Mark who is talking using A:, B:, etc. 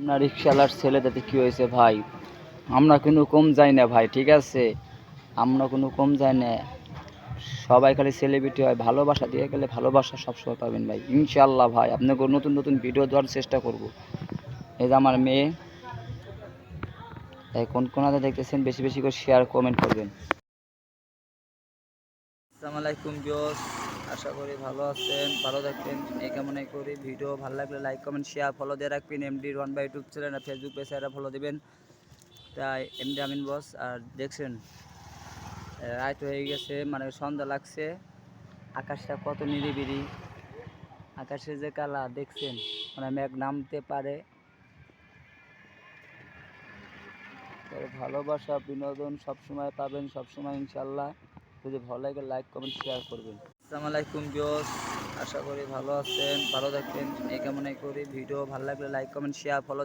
A: আপনার রিক্সাওয়ালার ছেলেটাতে কি হয়েছে ভাই? আমরা কিন্তু কম যাই না ভাই, ঠিক আছে? আমরা কোনো কম যাই না। সবাই খালি সেলিব্রিটি হয়, ভালোবাসা দিয়ে গেলে ভালোবাসা সবসময় পাবেন ভাই। ইনশাল্লাহ ভাই, আপনাকে নতুন নতুন ভিডিও দেওয়ার চেষ্টা করব। এই যে আমার মেয়ে তাই কোন কোনাতে দেখতেছেন, বেশি বেশি করে শেয়ার কমেন্ট করবেন। আসসালামু আলাইকুম বিয়স আশা করি ভালো আছেন, ভালো থাকবেন। এই কামনাই করি। ভিডিও ভালো লাগলে লাইক কমেন্ট শেয়ার ফলো দিয়ে রাখবেন। MD one by YouTube channel R Facebook পেজে এরা ফলো দিবেন। তাই এমডি আমিন বস আর দেখছেন, রাত হয়ে গেছে মানে সন্ধ্যা লাগছে। আকাশটা কত নিরিবিরি আকাশের যে কালা, দেখছেন? মানে মেঘ নামতে পারে। ভালোবাসা, বিনোদন সবসময় পাবেন, সবসময় ইনশাল্লাহ। যদি ভালো লাগে লাইক কমেন্ট শেয়ার করবেন। আসসালামু আলাইকুম বিয়স আশা করি ভালো আছেন, ভালো থাকবেন। এই কামনাই করি। ভিডিও ভালো লাগলে লাইক কমেন্ট শেয়ার ফলো